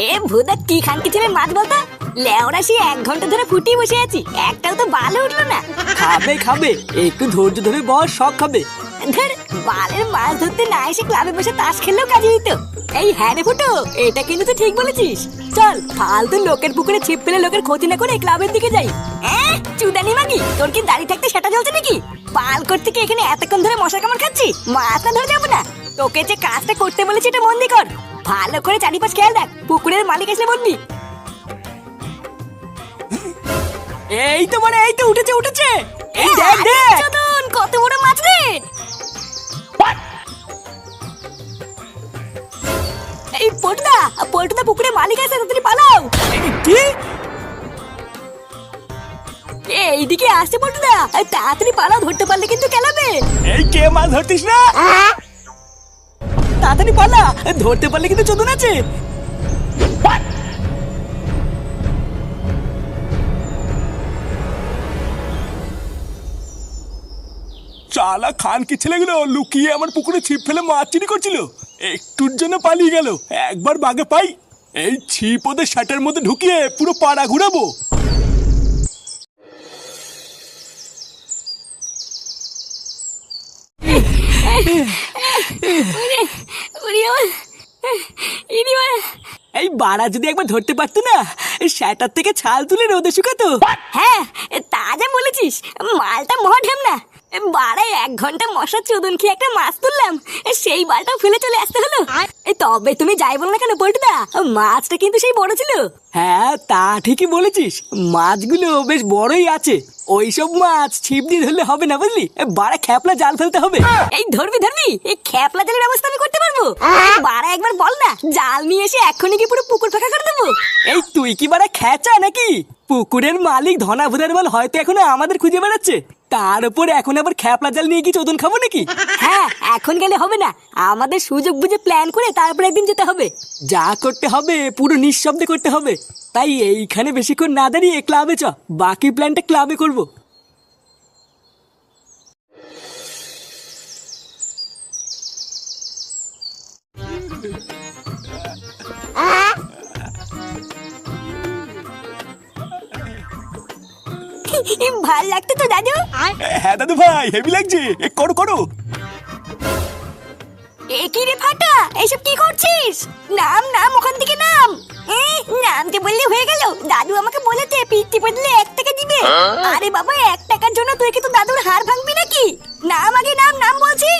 এ ভুদা কি খানকি ছেলে মাছ বলতো? লেওরা সে এক ঘণ্টা ধরে ফুটিয়ে বসে আছি। একটাও তো ভালো উঠল না। খাবে খাবে। একটু ধৈর্য ধরে বস সব খাবে। ধর বালের মাছ ধরতে না এসে ক্লাবে বসে তাস খেললেও কাজে দিত। এই হ্যাঁ রে ফুটো এটা কিন্তু তুই ঠিক বলেছিস। চল ফালতু লোকের পুকুরে ছিপ ফেলে লোকের ক্ষতি না করে ক্লাবের দিকে যাই। এহ, চুদানি মাগি তোর কি দাঁড়িয়ে থাকতে সেটা জ্বলছে নাকি? পাল করতে কি এখানে এতক্ষণ ধরে মশা কামড় খাচ্ছি মাছ না ধরে যাব না। তোকে যে কাজটা করতে বলেছি এটা মন দিয়ে কর। ভালো করে চারিপাশ খেয়াল দেখ পুকুরের মালিক এসে বলবি। এই তো মানে এই তো উঠেছে উঠেছে। এই দেখ দেখ। কত বড় মাছ রে। এই পটুদা পটুদা পুকুরে মালিক আছে তাড়াতাড়ি পালাও। কি? এইদিকে আসছে পটুদা তাড়াতাড়ি পালাও ধরতে পারলে কিন্তু কেলাবে এই কে মাছ ধরতিস না? তাড়াতাড়ি পালা। ধরতে পারলে কিন্তু চোদন আছে। চালা খান কি ছেলেগুলো লুকিয়ে আমার পুকুরে ছিপ ফেলে মাছ চুরি করছিল। একটুর জন্য পালিয়ে গেল। একবার বাগে পাই। এই ছিপ ওদের শার্টের মধ্যে ঢুকিয়ে পুরো পাড়া ঘুরাবো। এই বাড়া যদি একবার ধরতে পারতো না শ্যাটার থেকে ছাল তুলে রোদে শুকাতো। হ্যাঁ তা যা বলেছিস মালটা মহাঢেম না। বাড়ায় এক ঘণ্টা মশার চোদন খেয়ে একটা মাছ তুললাম সেই বালটাও ফেলে চলে আসতে হলো। তবে তুমি যাই বলো না কেন পল্টুদা মাছটা কিন্তু সেই বড় ছিল। হ্যাঁ তা ঠিকই বলেছিস মাছগুলো বেশ বড়ই আছে। ওইসব মাছ ছিপ দিয়ে ধরলে হবে না বুঝলি? বাড়া খ্যাপলা জাল ফেলতে হবে। এই ধরবি ধরবি? এই খেপলা জালের ব্যবস্থা আমি করতে পারব। বাড়া একবার বল না। জাল নিয়ে এসে এক্ষুনি কি পুরো পুকুর ফাঁকা করে দেবো? এই তুই কি বাড়া খেচা নাকি? পুকুরের মালিক ধনা ভুদার বল হয়তো এখনও আমাদের খুঁজে বেড়াচ্ছে। তার উপর এখন আবার খ্যাপলা জাল নিয়ে কি চোদন খাব নাকি? হ্যাঁ এখন গেলে হবে না। আমাদের সুযোগ বুঝে প্ল্যান করে তারপর একদিন যেতে হবে। যা করতে হবে পুরো নিঃশব্দে করতে হবে। তাই এইখানে বেশিক্ষণ না দাঁড়িয়ে ক্লাবে চ। বাকি প্ল্যানটা ক্লাবে করব। ভালো লাগতো তো দাদু। হ্যাঁ দাদু ভাই হেভি লাগছে। করো করো। এ কি রে ফাটা? এইসব কি করছিস? নাম নাম ওখান থেকে নাম। নামতে বললে হয়ে গেল। দাদু আমাকে বলেছে বদলে এক টাকা দিবে। আরে বাবা এক টাকার জন্য তুই কি তো দাদুর হাড় ভাঙবি নাকি? নাম আগে নাম নাম বলছি।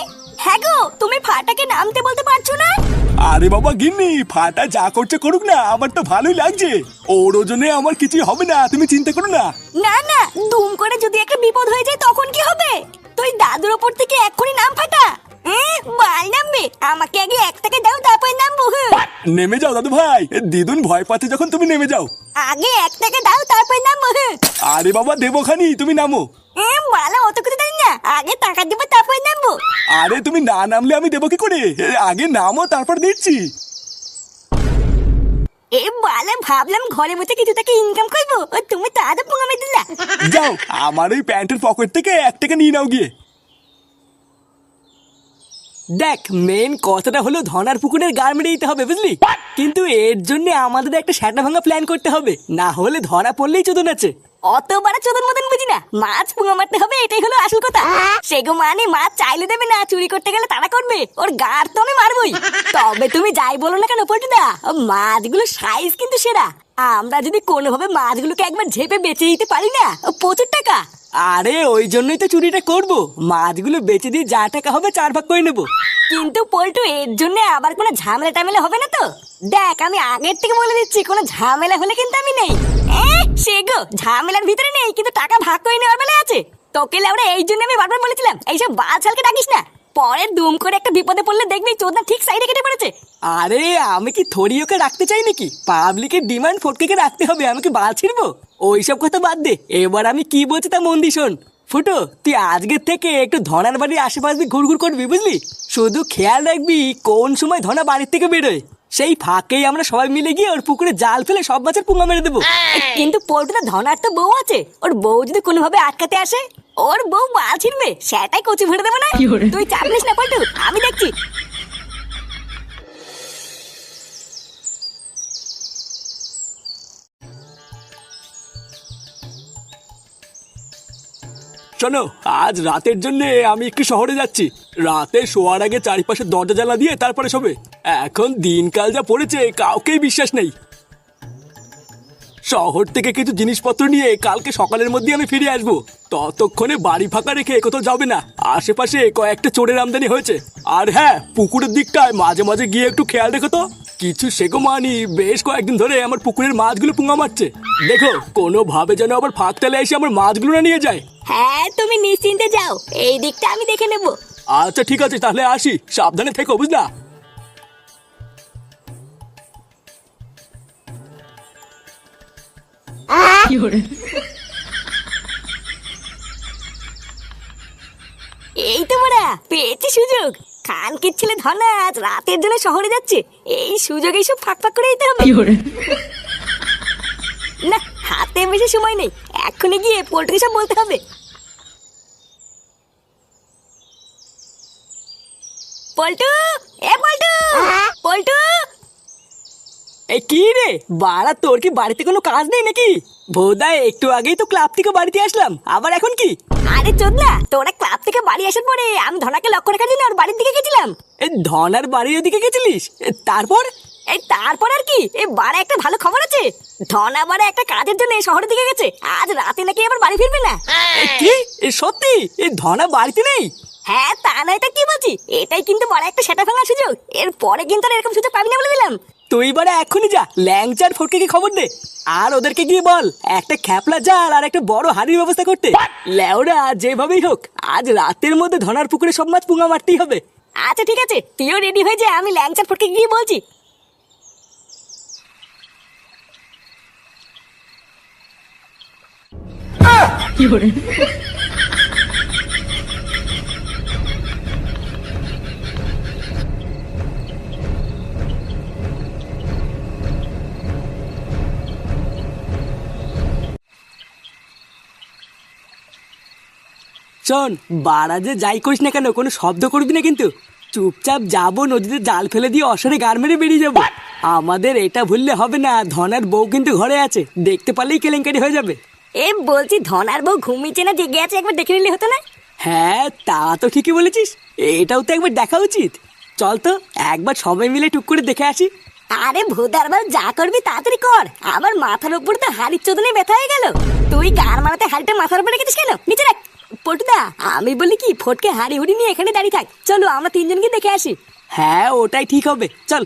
হ্যাঁ গো তুমি ফাটাকে নামতে বলতে পারছ না? আরে বাবা গিন্নি ফাটা যা করছে করুক না আমার তো ভালোই লাগছে। ওর ওজনে আমার কিছু হবে না তুমি চিন্তা করো না। না না দুম করে যদি একটা বিপদ হয়ে যায় তখন কি হবে? তুই দাদুর ওপর থেকে এক্ষুনি নাম ফাটা। এ, বাল নামবে আমাকে আগে এক টাকা দাও তারপর নামবো হুঁ। নেমে যাও দাদু ভাই। দিদুন ভয় পাচ্ছে যখন তুমি নেমে যাও। আগে এক টাকা দাও তারপর নামবো হুঁ। আরে বাবা দেবো খানি তুমি নামো। এ, বালা অত কিছু জানি না। আগে টাকা দিব তারপর নামবো। আরে তুমি না নামলে আমি দেবো কি করে? আগে নামো তারপর দিচ্ছি। এ বালা ভাবলাম ঘরে বসে কিছু টাকা ইনকাম করব। ও তুমি তাদের পোঙামে দিলা। যাও আমার ওই প্যান্টের পকেট থেকে এক টাকা নিয়ে নাও গিয়ে। দেখ মেন কথাটা হলো ধনার পুকুরের গার মেরে দিতে হবে বুঝলি? কিন্তু এর জন্য আমাদের একটা শ্যাটা ভাঙা প্ল্যান করতে হবে না হলে ধরা পড়লেই চোদন আছে। অত বড় চোদন মতন বুঝি না মাছ মারতে হবে এটাই হলো আসল কথা। সেগো মানে মাছ চাইলে দেবে না চুরি করতে গেলে তারা করবে ওর গার তো আমি মারবই। তবে তুমি যাই বলো না কেন পল্টুদা মাছগুলো সাইজ কিন্তু সেরা। আমরা যদি কোনোভাবে মাছগুলোকে একবার ঝেপে বেঁচে দিতে পারি না প্রচুর টাকা। আরে ওই জন্যই তো চুরিটা করব। মাছগুলো বেচে দিয়ে যা টাকা হবে চার ভাগ করে নেব। কিন্তু পল্টু এর জন্য আবার কোনো ঝামেলা টামেলা হবে না তো? দেখ আমি আগের থেকে বলে দিচ্ছি কোনো ঝামেলা হলে কিন্তু আমি নেই। সে গো ঝামেলার ভিতরে নেই কিন্তু টাকা ভাগ করে নেওয়ার বেলা আছে। তোকে আমরা এই জন্য আমি বারবার বলেছিলাম এইসব বালছালকে ডাকিস না। পরে দুম করে একটা বিপদে পড়লে দেখবি চোদনা ঠিক সাইডে কেটে পড়েছে। আরে আমি কি থরি ওকে রাখতে চাই নাকি? পাবলিকের ডিমান্ড ফটকে রাখতে হবে আমি কি বাল ছিড়বো? ওইসব কথা বাদ দে। এবার আমি কি বলছি তা মন দি শোন। ফুটো তুই আজকের থেকে একটু ধনার বাড়ির আশেপাশ ঘুরঘুর করবি বুঝলি? শুধু খেয়াল রাখবি কোন সময় ধনা বাড়ির থেকে বেরোয়। সেই ফাঁকেই আমরা সবাই মিলে গিয়ে ওর পুকুরে জাল ফেলে সব মাছের পুঙ্গা মেরে দেবো। কিন্তু পল্টুটা ধনার তো বউ আছে। ওর বউ যদি কোনোভাবে আটকাতে আসে ওর বউ মাল ছিড়বে সেটাই কচি ভরে দেবো না? তুই চাপলিস না পল্টু আমি দেখছি। শোনো আজ রাতের জন্য আমি একটু শহরে যাচ্ছি। রাতে শোয়ার আগে চারিপাশে দরজা জ্বালা দিয়ে তারপরে শোবে। এখন দিনকাল যা পড়েছে, কাউকেই বিশ্বাস নেই। শহর থেকে কিছু জিনিসপত্র নিয়ে কালকে সকালের মধ্যে আমি ফিরে আসব। ততক্ষণে বাড়ি ফাঁকা রেখে কোথাও যাবে না। আশেপাশে কয়েকটা চোরের আমদানি হয়েছে। আর হ্যাঁ পুকুরের দিকটায় মাঝে মাঝে গিয়ে একটু খেয়াল রেখো তো। কিছু শেখো মানি বেশ কয়েকদিন ধরে আমার পুকুরের মাছগুলো পুঙ্গা মারছে। দেখো কোনোভাবে যেন আবার ফাঁক তালে এসে আমার মাছগুলো না নিয়ে যায়। হ্যাঁ তুমি নিশ্চিন্তে যাও। এই দিকটা আমি দেখে নেব। আচ্ছা ঠিক আছে তাহলে আসি। সাবধানে থেকো বুঝলা? এই তো মোরা পেয়েছি সুযোগ। খানকির ছেলে ধনাজ রাতের জন্য শহরে যাচ্ছে। এই সুযোগে সব ফাঁক ফাঁক করে দিতে হবে। না হাতে বেশি সময় নেই। এক্ষুনি গিয়ে পোল্ট্রি সব বলতে হবে। পল্টু! এ পল্টু! পল্টু! এই কি রে? বাড়া তোর কি বাড়িতে কোনো কাজ নেই নাকি? ভোদা একটু আগেই তো ক্লাব থেকে বাড়িতে আসলাম। আবার এখন কি? আরে চোদনা তোরা ক্লাব থেকে বাড়ি আসার পরে আমি ধনাকে লক্ষ্য রাখার জন্য ওর বাড়ির দিকে গেছিলাম। ধনার বাড়ির ওদিকে গেছিলিস? এ, তারপর? এই তারপর আর কি? এই বাড়া একটা ভালো খবর আছে। ধনা বাড়া একটা কাজের জন্য এই শহরের দিকে গেছে। আজ রাতে নাকি আবার বাড়ি ফিরবে না। এ, কি? এ, সত্যি? এই ধনা বাড়িতে নেই? হ্যাঁ তা নয় তা কি বলছি? এটাই কিন্তু বড় একটা সেটা ভাঙার সুযোগ। এর পরে কিন্তু আর এরকম সুযোগ পাবি না বলে দিলাম। তুই বারে এক্ষুনি যা ল্যাংচার ফটকে কি খবর দে। আর ওদেরকে গিয়ে বল একটা খ্যাপলা জাল আর একটা বড় হাড়ির ব্যবস্থা করতে। লেওরা যেভাবেই হোক আজ রাতের মধ্যে ধনার পুকুরে সব মাছ পুঙা মারতেই হবে। আচ্ছা ঠিক আছে তুইও রেডি হয়ে যা আমি ল্যাংচার ফটকে গিয়ে বলছি। শোন বাড়া যে যাই করিস না কেন কোনো শব্দ করবি না কিন্তু। চুপচাপ যাব নদীতে জাল ফেলে দিয়ে অসরে গার মেরে বেরিয়ে যাব। আমাদের এটা ভুললে হবে না ধনার বউ কিন্তু ঘরে আছে দেখতে পারলেই কেলেঙ্কারি হয়ে যাবে। এ বলছি ধনার বউ ঘুমিয়েছে না জেগে আছে একবার দেখে নিলে হতো না? হ্যাঁ তা তো ঠিকই বলেছিস এটাও তো একবার দেখা উচিত। চল তো একবার সবাই মিলে টুক করে দেখে আসি। আরে ভোদার বল যা করবি তাড়াতাড়ি কর। আমার মাথার উপর তো হাড়ির চোদনে ব্যথা হয়ে গেল। তুই গার মারাতে হাড়িটা মাথার উপর রেখেছিস কেন? নিচে রাখ। পটুদা আমি বলি কি ফটকে হাড়ি হুড়ি নিয়ে এখানে দাঁড়িয়ে থাক। চলো আমরা তিনজনকে দেখে আসি। হ্যাঁ ওটাই ঠিক হবে। চল।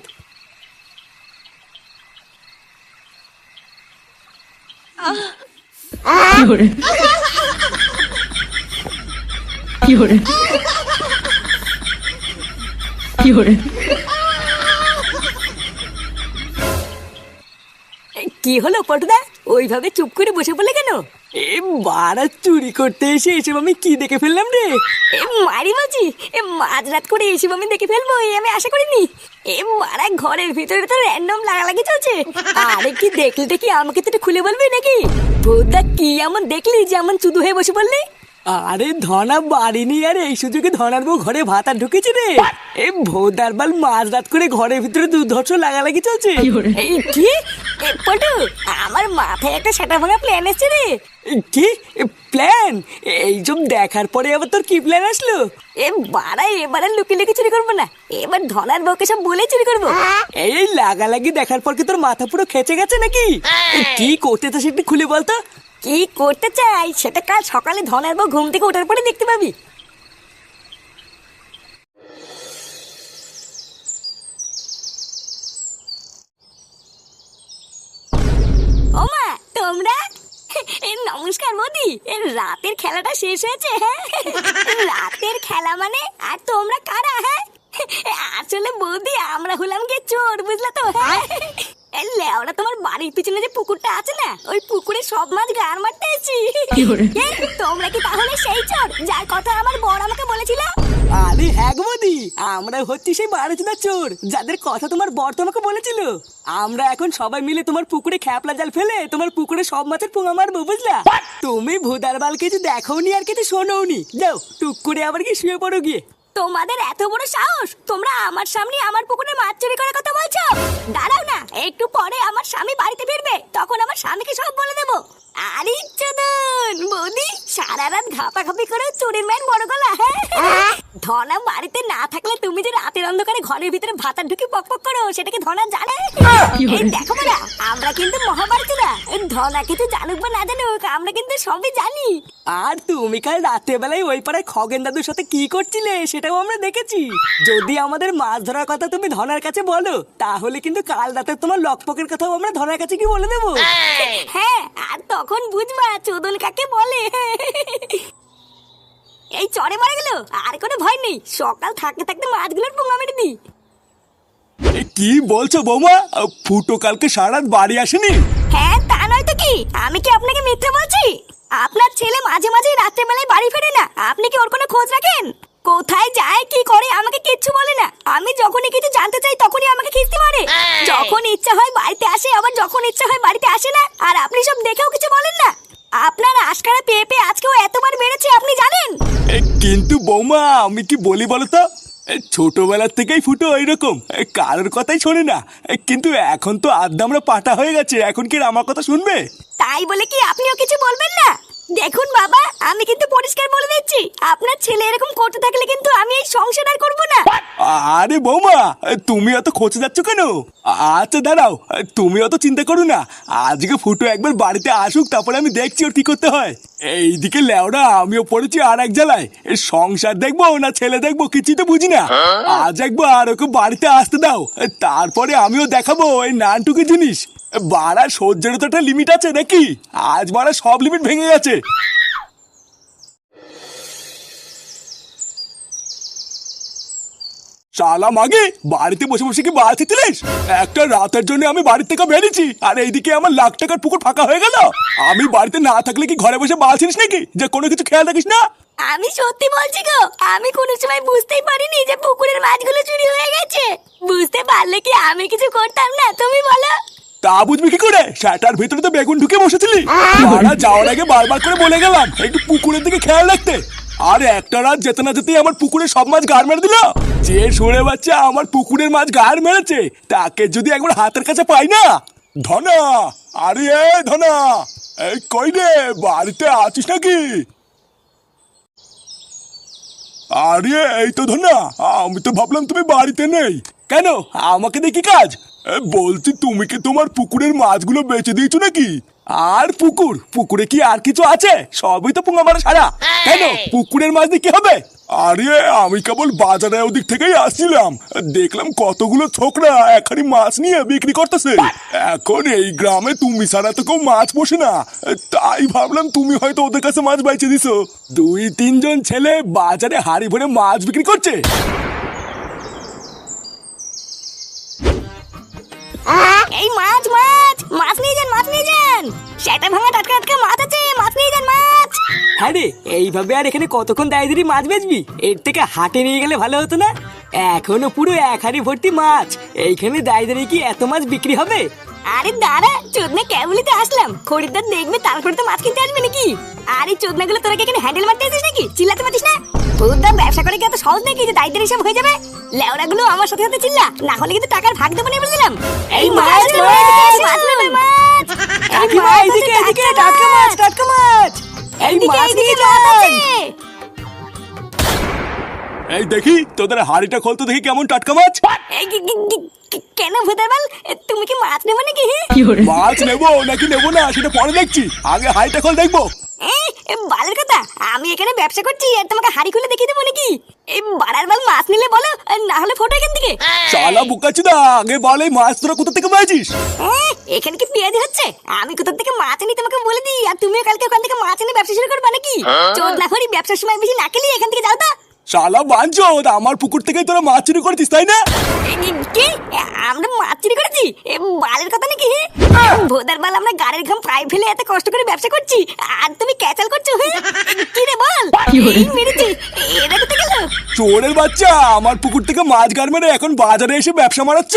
এ, কি হলো পটুদা? ওইভাবে চুপ করে বসে পড়লে কেন? এ বাড়া চুরি করতে এসে এসব আমি কি দেখে ফেললাম রে? এ মারি মাঝি, এ মাঝরাত করে এসব আমি দেখে ফেলব এই আমি আশা করিনি। এ মারা ঘরের ভিতরে তো র্যান্ডম লাগালাগি চলছে। আরে কি দেখলি দেখি আমাকে তো খুলে বলবি নাকি? ভোদা কি এমন দেখলি যে এমন চুদু হয়ে বসে পড়লি? আরে ধনা বাড়ি নি আর এই সুযোগে ধনার বউ ঘরে ভাত আর ঢুকেছে রে। এ ভোদার বাল মাঝ রাত করে ঘরের ভিতরে দুর্ধর্ষ লাগালাগি চলছে। এই কি? পটু আমার মাথায় একটা সেটা ভাঙা প্ল্যান এসছে রে। কি? প্ল্যান এইসব দেখার পরে আবার তোর কি প্ল্যান আসলো? এ বাড়া এবারে লুকি লুকি চুরি করব না। এবার ধনার বউকে সব বলে চুরি করব। এই লাগালাগি দেখার পর কি তোর মাথা পুরো খেচে গেছে নাকি? কি করতে চাস একটু খুলে বলতো? কি করতে চাই? সেটা কাল সকালে ধনের বউ ঘুম থেকে ওঠার পরে দেখতে পাবি। ওমা, তোমরা? নমস্কার মোদি রাতের খেলাটা শেষ হয়েছে হ্যাঁ? রাতের খেলা মানে? আর তোমরা কারা হ্যাঁ? আসলে বৌদি, আমরা হলাম গিয়ে চোর, বুঝলা তো হ্যাঁ? লেওরা তোমার বাড়ির পিছনে যে পুকুরটা আছে না ওই পুকুরে সব মাছ গার মারতে এসেছি। তোমরা কি তাহলে সেই চোর যার কথা আমার বড় আমাকে বলেছিল? আরে হ্যাঁ আমরা হচ্ছি সেই বারোজনা চোর যাদের কথা তোমার বর তোমাকে বলেছিল। আমরা এখন সবাই মিলে তোমার পুকুরে খ্যাপলা জাল ফেলে তোমার পুকুরে সব মাছের পোঙা মারবো বুঝলা? তুমি ভোদার বাল কিছু দেখোনি আর কিছু শোনোনি যাও টুক করে আবার কি শুয়ে পড়ো গিয়ে। তোমাদের এত বড় সাহস? তোমরা আমার সামনে আমার পুকুরে মাছ চুরি করার কথা বলছো? দাঁড়াও না, একটু পরে আমার স্বামী বাড়িতে ফিরবে, তখন আমার স্বামীকে সব বলে দেবো। আরে চোদন বৌদি সারা রাত ঘাপাঘাপি করে চোরের বড় গলা হ্যাঁ? ধনা বাড়িতে না থাকলে তুমি যে রাতের অন্ধকারে ঘরের ভিতরে ভাতা ঢুকি পক পক করো সেটাকে ধনা জানে? দেখো আমরা কিন্তু মহাভারতীরা ধনা কিছু জানুক বা না জানুক আমরা কিন্তু সবই জানি। আর তুমি কাল রাতের বেলায় ওই পাড়ায় খগেন দাদুর সাথে কি করছিলে সেটাও আমরা দেখেছি। যদি আমাদের মাছ ধরার কথা তুমি ধনার কাছে বলো তাহলে কিন্তু কাল রাতে তোমার লকপকের কথাও আমরা ধনার কাছে কি বলে দেবো? হ্যাঁ আর তখন বুঝবা চোদন কাকে বলে? এই চড়ে মারা গেল আর কোনো ভয় নেই। সকাল থাকতে থাকতে মাছগুলোর পোঙা মেরে দিই। কি বলছো বৌমা? ফুটো কালকে সারা বাড়ি আসেনি? হ্যাঁ তা নয় তো কি? আমি কি আপনাকে মিথ্যে বলছি? আপনার ছেলে মাঝে মাঝে রাত্রে বেলায় বাড়ি ফেরে না। আপনি কি ওর কোনো খোঁজ রাখেন? কোথায় যায় কি করে আমাকে কিচ্ছু বলে না। আমি যখনই কিছু জানতে চাই তখনই আমাকে খিস্তি মারে। যখন ইচ্ছা হয় বাড়িতে আসে আবার যখন ইচ্ছা হয় বাড়িতে আসে না আর আপনি সব দেখেও কিছু আপনার পেয়ে পেয়ে আজকে ও এতবার মেরেছে আপনি জানেন? এ, কিন্তু বৌমা আমি কি বলি বলো তো ছোটবেলার থেকেই ফুটো ওইরকম। এ, কারোর কথাই শোনে না। এ, কিন্তু এখন তো আদ্দামরা পাটা হয়ে গেছে। এখন কি আমার কথা শুনবে? তাই বলে কি আপনিও কিছু বলবেন না? দেখুন বাবা আমি কিন্তু পরিষ্কার বলে দিচ্ছি। আপনার ছেলে এরকম করতে থাকলে কিন্তু আমি এই সংসার আর করব না। আরে বৌমা তুমি অত খোঁজে যাচ্ছ কেন? আচ্ছা দাঁড়াও তুমি অত চিন্তা করো না। আজকে ফুটো একবার বাড়িতে আসুক তারপরে আমি দেখছি ওর কি করতে হয়। এইদিকে লেওড়া আমিও পড়েছি আর এক জ্বালায়। এ সংসার দেখব না ছেলে দেখব কিছুই তো বুঝি না। আজ একবার ওকে বাড়িতে আসতে দাও। তারপরে আমিও দেখাবো এই নানটুকু জিনিস। বাড়ার সহ্যের তো একটা লিমিট আছে নাকি? আজ বাড়া সব লিমিট ভেঙে গেছে। মাগে, বাড়িতে বসে বসে কি একটা রাতের জন্য আমি বাড়ি থেকে বেরিয়েছি, আর এইদিকে আমার লাখ টাকার পুকুর ফাঁকা হয়ে গেল। আমি বাড়িতে না থাকলে কি ঘরে বসে বাড়ছিস নাকি? যে কোনো কিছু খেয়াল রাখিস না। আমি সত্যি বলছি গো, আমি কোনো সময় বুঝতেই পারিনি যে পুকুরের মাছগুলো চুরি হয়ে গেছে। বুঝতে পারলে কি আমি কিছু করতাম না, তুমি বলো। তা বুঝবি কি করে? সেটার ভিতরে তো বেগুন ঢুকে বসেছিলি। মারা যাওয়ার আগে বারবার করে বলে গেলাম একটু পুকুরের দিকে খেয়াল রাখতে। আর একটা রাত যেতে না যেতেই আমার পুকুরে সব মাছ গাড় মেরে দিল। যে সরে বাচ্চা আমার পুকুরের মাছ গাড় মেরেছে তাকে যদি একবার হাতের কাছে পাই না? ধনা! আরে ধনা! এই কই রে বাড়িতে আছিস নাকি? আরে এই তো ধনা আমি তো ভাবলাম তুমি বাড়িতে নেই। কেন? আমাকে দেখি কাজ? এ, বলছি তুমি কি তোমার পুকুরের মাছগুলো বেচে দিয়েছ নাকি? আর পুকুর? পুকুরে কি আর কিছু আছে? সবই তো পুঙ্গা মারা সারা। কেন? পুকুরের মাছ দিয়ে কি হবে? আরে আমি কেবল বাজারে ওদিক থেকেই আসছিলাম। দেখলাম কতগুলো ছোকরা এখানে মাছ নিয়ে বিক্রি করতেছে। এখন এই গ্রামে তুমি ছাড়া তো কেউ মাছ পোষে না। তাই ভাবলাম তুমি হয়তো ওদের কাছে মাছ বাইচে দিছো। দুই তিনজন ছেলে বাজারে হাড়ি ভরে মাছ বিক্রি করছে। এই মাছ মাছ! মাছ নিয়ে যান মাছ নিয়ে যান! সেটা ভাঙা টাটকা টাটকা মাছ আছে মাছ নিয়ে যান মাছ! হ্যাঁ রে এইভাবে আর এখানে কতক্ষণ দায় মাছ বেচবি? এর থেকে হাটে নিয়ে গেলে ভালো হতো না? এখনও পুরো এক হাড়ি ভর্তি মাছ। এইখানে দায় দাঁড়িয়ে কি এত মাছ বিক্রি হবে? আরে দাঁড়া চোদনা কেবলিতে আসলাম। খরিদ্দার দেখবে তারপরে তো মাছ কিনতে আসবে নাকি? আরে চোদনা গুলো তোরা কি এখানে হ্যান্ডেল মারতে আসিস নাকি? চিল্লাতে পারিস না? ব্যবসা করে কি এত সহজ নাকি যে দায়িত্বের হিসাব হয়ে যাবে? লেওড়া গুলো আমার সাথে সাথে চিল্লা না হলে কিন্তু টাকার ভাগ দেবো না বলে এই মাছ মাছ! মাছ এই কাকিমা মাছ এইদিকে টাটকা টাটকা মাছ টাটকা মাছ! এই মাছ নিয়ে যান! এই দেখি তোদের হাড়িটা খোলতো দেখি কেমন টাটকা মাছ! কেন ভূতের বাল তুমি কি মাছ নেবে নাকি মাছ নেব নাকি নেব না সেটা পরে দেখছি। আগে হাড়িটা খোল দেখব। এই, বালের কথা আমি এখানে ব্যবসা করছি আর তোমাকে হাড়ি খুলে দেখিয়ে দেবো নাকি? এই বাড়ার বাল মাছ নিলে বলো না হলে ফটো এখান থেকে। শালা বুকাচ্ছি না আগে বল এই মাছ তোরা কোথা থেকে পেয়েছিস? এখানে কি পেঁয়াজি হচ্ছে? আমি কোথা থেকে মাছ আনি তোমাকে বলে দিই আর তুমিও কালকে ওখান থেকে মাছ এনে ব্যবসা শুরু করবে নাকি? চোদ না করি ব্যবসার সময় বেশি না খেলি এখান থেকে যাও তো। শালা বাঞ্চো আমার পুকুর থেকেই তোরা মাছ চুরি করেছিস তাই না? কি- আমরা মাছ চুরি করেছি? মালের বালের কথা নাকি? ভোদার বাল আমরা গাড়ির ঘাম প্রায় ফেলে এত কষ্ট করে ব্যবসা করছি আর তুমি ক্যাচাল করছ? কি রে বল? এই মেরেছি এটা কোথায় গেল? চোরের বাচ্চা আমার পুকুর থেকে মাছ গার মেরে এখন বাজারে এসে ব্যবসা মারাচ্ছ?